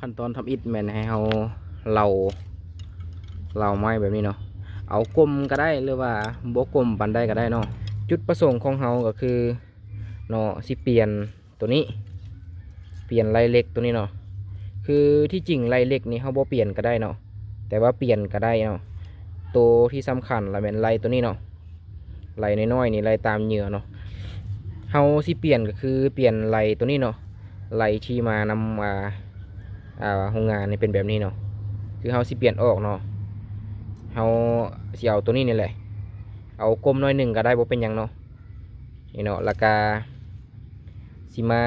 ขั้นตอนทำอิฐแมนให้เราเราเราไม้แบบนี้เนาะเอากลมก็ได้หรือว่าบกลมปันได้ก็ได้เนาะจุดประสงค์ของเราก็คือเนาะสิเปลี่ยนตัวนี้ เปลี่ยนลายเล็กตัวนี้เนาะคือที่จริงลายเล็กนี่เขาบ่เปลี่ยนก็ได้เนาะแต่ว่าเปลี่ยนก็ได้เนาะตัวที่สำคัญละเป็นลายตัวนี้เนาะลายน้อยๆนี่ลายตามเหยื่อเนาะเฮาสิเปลี่ยนก็คือเปลี่ยนลายตัวนี้เนาะลายที่มานำมา อ่าโรงงานนี่เป็นแบบนี้เนาะคือเฮาสิเปลี่ยนออกเนาะเฮาเสิเอาตัวนี้นี่แหละ เอากลมน้อยหนึ่งก็ได้บ่เป็นยังเนาะนี่เนาะแล้วก็สิมา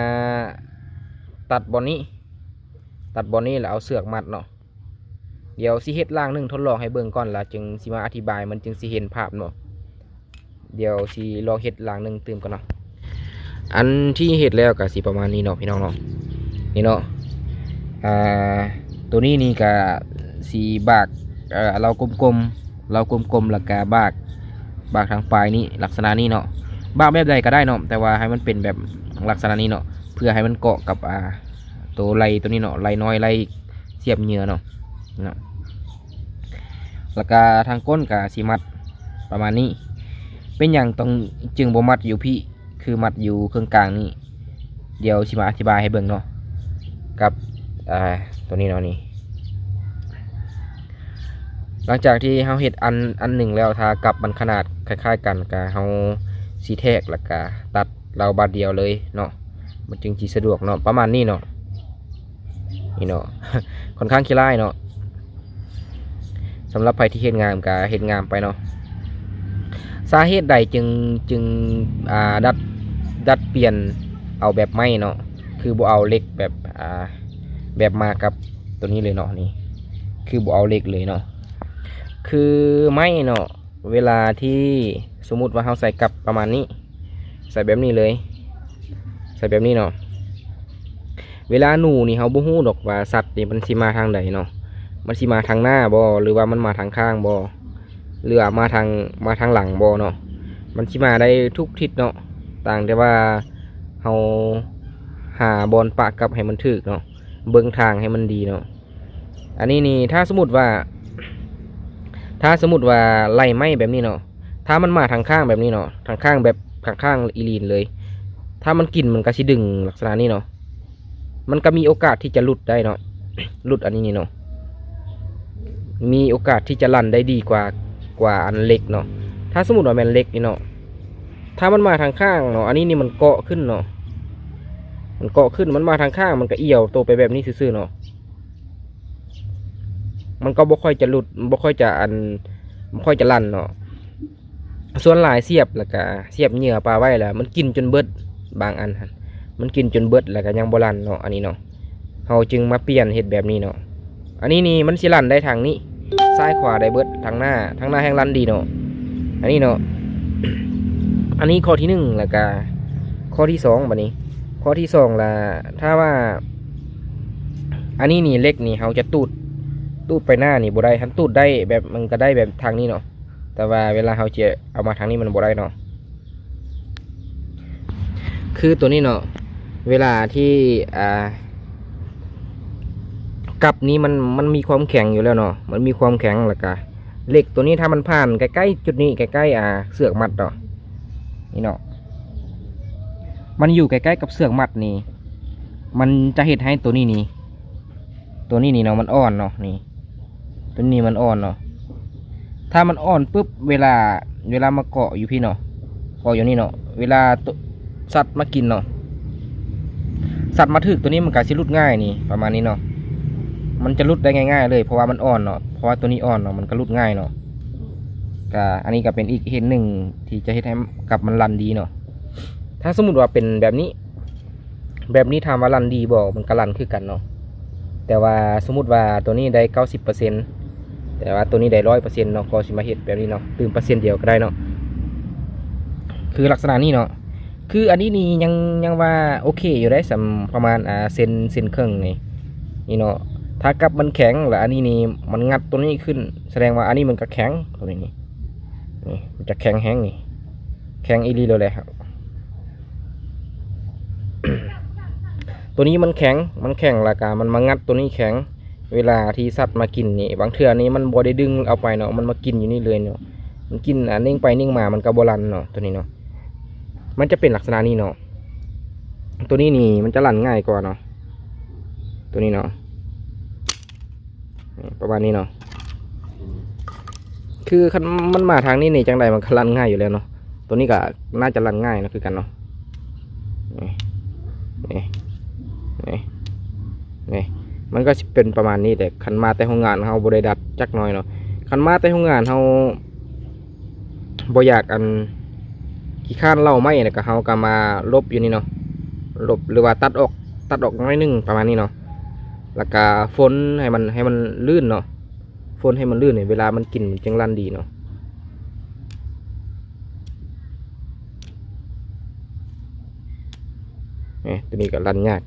ตัดบอลนี้ ตัดบอลนี้แล้วเอาเสือกมัดเนาะเดี๋ยวสิเฮ็ดล่างหนึ่งทดลองให้เบิ่งก่อนละจึงสิมาอธิบายมันจึงสิเห็นภาพเนาะเดี๋ยวสิลองเฮ็ดล่างหนึ่งตื่มก่อนเนาะอันที่เฮ็ดแล้วก็สิประมาณนี้เนาะพี่น้องเนาะนี่เนาะ อ่าตัวนี้นี่ก็สีบากเรากลมๆเรากลมๆแล้วก็บากบากทางปลายนี้ลักษณะนี้เนาะบากแบบใดก็ได้เนาะแต่ว่าให้มันเป็นแบบลักษณะนี้เนาะเพื่อให้มันเกาะกับอ่าตัวไรตัวนี้เนาะไรน้อยไรเสียบเหยื่อเนาะเนาะแล้วก็ทางก้นกับสีมัดประมาณนี้ เป็นอย่างต้องจึงบ่มัดอยู่พี่คือมัดอยู่เครื่องกลางนี่เดี๋ยวสิมาอธิบายให้เบิ่งเนาะกับ อ่าตัวนี้เนาะนี่หลังจากที่เฮาเฮ็ดอันอันหนึ่งแล้วถ้ากับมันขนาดคล้ายๆ กันกับเฮาสีแทกแล้วก็ตัดเราบาดเดียวเลยเนาะมันจึงจีสะดวกเนาะประมาณนี้เนาะนี่เนาะค่อนข้างขี้ไล่เนาะสำหรับใครที่เฮ็ดงานกะเฮ็ดงานไปเนาะสาเหตุใดจึงจึงอ่าดัดดัดเปลี่ยนเอาแบบไม้เนาะคือบ่เอาเล็กแบบอ่า แบบมากับตัวนี้เลยเนาะนี่คือบเอาเหล็กเลยเนาะคือไม้เนาะเวลาที่สมมุติว่าเราใส่กับประมาณนี้ ใส่แบบนี้เลย ใส่แบบนี้เนาะเวลาหนูนี่เขาบ่ฮู้ดอกว่าสัตว์นี่มันสิมาทางใดเนาะมันสิมาทางหน้าบ่หรือว่ามันมาทางข้างบ่หรือว่ามาทางมาทางหลังบ่เนาะมันสิมาได้ทุกทิศเนาะต่างแต่ว่าเฮาหาบอลปะกับให้มันถึกเนาะ เบิ่งทางให้มันดีเนาะอันนี้นี่ถ้าสมมติว่า ถ้าสมมติว่าไล่ไม้แบบนี้เนาะถ้ามันมาทางข้างแบบนี้เนาะทางข้างแบบข้างข้างอีลีนเลย ถ้ามันกินมันก็สิดึงลักษณะนี้เนาะมันก็มีโอกาสที่จะหลุดได้เนาะหลุดอันนี้นี่เนาะมีโอกาสที่จะลั่นได้ดีกว่ากว่าอันเล็กเนาะถ้าสมมติว่ามันเล็กนี่เนาะถ้ามันมาทางข้างเนาะอันนี้นี่มันเกาะขึ้นเนาะ มันเกาะขึ้นมันมาทางข้างมันก็เอี่ยวตัวไปแบบนี้ซื่อๆเนาะมันก็บ่ค่อยจะหลุดบ่ค่อยจะอันบ่ค่อยจะลั่นเนาะส่วนหลายเสียบแล้วก็เสียบเหยื่อปลาไว้แล้วมันกินจนเบิดบางอันมันกินจนเบิดแล้วก็ยังบ่ลั่นเนาะอันนี้เนาะเฮาจึงมาเปลี่ยนเฮ็ดแบบนี้เนาะอันนี้นี่มันสิลั่นได้ทางนี้ซ้ายขวาได้เบิดทางหน้าทางหน้าแห่งลั่นดีเนาะอันนี้เนาะอันนี้ข้อที่หนึ่งแล้วก็ข้อที่สองบัดนี้ ข้อที่สองล่ะถ้าว่า อันนี้นี่เล็กนี่เฮาจะตูดตูดไปหน้านี่บ่ได้ทันตูดได้แบบมันก็ได้แบบทางนี้เนาะแต่ว่าเวลาเขาจะเอามาทางนี้มันบ่ได้เนาะคือตัวนี้เนาะเวลาที่อ่ากับนี้มันมันมีความแข็งอยู่แล้วเนาะมันมีความแข็งแล้วก็เหล็กตัวนี้ถ้ามันผ่านใกล้ๆจุดนี้ใกล้ๆอ่าเสือกมัดเนาะนี่เนาะ มันอยู่ใกล้ๆกับเสือกมัดนี่ มันจะเห็ดให้ตัวนี้นี่ ตัวนี้นี่เนาะมันอ่อนเนาะนี่ ตัวนี้มันอ่อนเนาะ ถ้ามันอ่อนปุ๊บเวลาเวลามาเกาะอยู่พี่เนาะ เกาะอยู่นี่เนาะ เวลาสัตว์มากินเนาะ สัตว์มาถึกตัวนี้มันก็สิรุดง่ายนี่ประมาณนี้เนาะ มันจะรุดได้ง่าย ๆ เลยเพราะว่ามันอ่อนเนาะ เพราะว่าตัวนี้อ่อนเนาะมันก็รุดง่ายเนาะก็อันนี้ก็เป็นอีกเหตุหนึ่งที่จะให้ให้กับมันรันดีเนาะ ถ้าสมมติว่าเป็นแบบนี้ แบบนี้ถามว่ารันดีบอกมันก็รันคือกันเนาะแต่ว่าสมมติว่าตัวนี้ได้เก้าสิบเปอร์เซ็นต์แต่ว่าตัวนี้ได้ร้อยเปอร์เซ็นต์เนาะก็สิมาเฮ็ดแบบนี้เนาะตื่มเปอร์เซ็นต์เดียวก็ได้เนาะคือลักษณะนี้เนาะคืออันนี้นี่ยังยังว่าโอเคอยู่ได้สำประมาณอ่าเซนเซนเครึ่องนี่นี่เนาะถ้ากับมันแข็งแล้วอันนี้นี่มันงัดตัวนี้ขึ้น แสดงว่าอันนี้มันก็แข็งตัวนี้นี่นี่มันจะแข็งแห้งนี่แข็งอีหลีเลยแหละครับ ตัวนี้มันแข็ง มันแข็งละกามันมางัดตัวนี้แข็ง เวลาที่สัตว์มากินนี่บางเทื่อนี้มันบ่ได้ดึงเอาไปเนาะ มันมากินอยู่นี่เลยเนาะ มันกินอะนิ่งไปนิ่งมา มันก็บ่รันเนาะตัวนี้เนาะ มันจะเป็นลักษณะนี้เนาะ ตัวนี้นี่มันจะรันง่ายกว่าเนาะ ตัวนี้เนาะ ประมาณนี้เนาะ คือมันมาทางนี้นี่จังใดมันก็รันง่ายอยู่แล้วเนาะ ตัวนี้ก็น่าจะรันง่ายนะคือกันเนาะนี่นี่นี่ นี่มันก็สิเป็นประมาณนี้แต่คันมาแต่ห้องงานเฮาบ่ได้ดัดจักหน่อยเนาะคันมาแต่ห้องงานเฮาบ่อยากอันขี้ข้านเล่าไม้เนี่ยก็เฮาก็มาลบอยู่นี่เนาะลบหรือว่าตัดออกตัดออกน้อยนึงประมาณนี้เนาะแล้วก็ฝนให้มันให้มันลื่นเนาะฝนให้มันลื่นเนี่ยเวลามันกินมันจึงลั่นดีเนาะเนี่ยตัวนี้ก็ลั่นยาก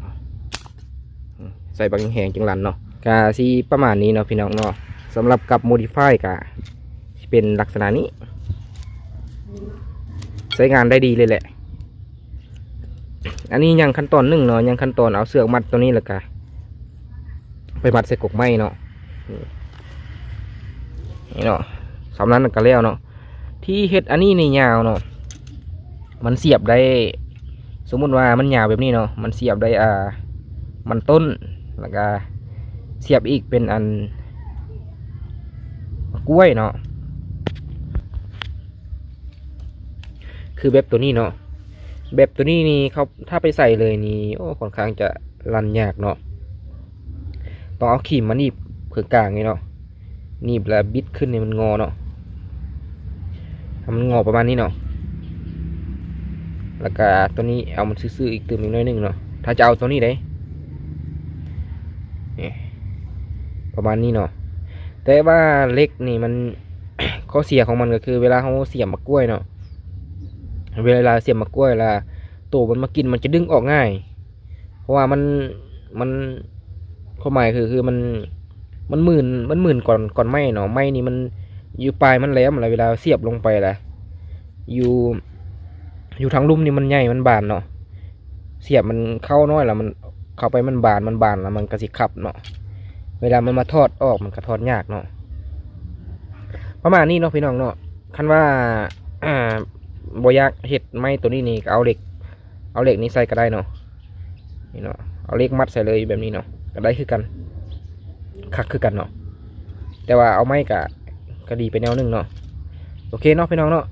ใส่บางแหงจังหลันเนาะกาซีประมาณนี้เนาะพี่น้องเนาะสำหรับกับ modify กะเป็นลักษณะนี้ ใช้งานได้ดีเลยแหละ อันนี้ยังขั้นตอนหนึ่งเนาะยังขั้นตอนเอาเสือกมัดตัวนี้ละกะไปมัดใส่กกไม้เนาะนี่เนาะสำนั้นก็แล้วเนาะที่เฮ็ดอันนี้ในยาวเนาะมันเสียบได้ สมมุติว่ามันยาวแบบนี้เนาะมันเสียบได้อ่า มันต้น แล้วก็เสียบอีกเป็นอันกล้วยเนาะคือแบบตัวนี้เนาะแบบตัวนี้นี่เขาถ้าไปใส่เลยนี่โอ้ค่อนข้างจะรันยากเนาะต้องเอาขีมมาหนีบเพื่อกลางนี่เนาะหนีบแล้วบิดขึ้นเนี่ยมันงอเนาะมันงอประมาณนี้เนาะแล้วก็ตัวนี้เอามันซื่อๆอีกตึมอีกน้อยหนึงเนาะถ้าจะเอาตัวนี้ได้ ประมาณนี้เนาะแต่ว่าเล็กนี่มันข้อเสียของมันก็คือ เวลาเขาเสียบมะกล้วยเนาะเวลาเสียบมะกล้วยเวลาตัวมันมากินมันจะดึงออกง่าย เพราะว่ามันมันความหมายคือคือมันมันหมื่นมันหมื่นก่อนก่อนไหมเนาะไหมนี่มันอยู่ปลายมันแหลมอะไรเวลาเสียบลงไปแหละอยู่อยู่ทางลุ่มนี่มันใหญ่มันบานเนาะเสียบมันเข้าน้อยแล้วมันเข้าไปมันบานมันบานแล้วมันก็สิขับเนาะ เวลามันมาทอดออกมันก็ทอดยากเนาะประมาณนี้เนาะพี่น้องเนาะคันว่าอ่าบอยากเห็ดไม้ตัวนี้นี่ก็เอาเหล็ก เอาเหล็กนี้ใส่ก็ได้เนาะนี่เนาะเอาเหล็กมัดใส่เลยแบบนี้เนาะก็ได้คือกันคักคือกันเนาะแต่ว่าเอาไม้กะก็ดีไปแนวหนึงเนาะโอเคเนาะพี่น้องเนาะ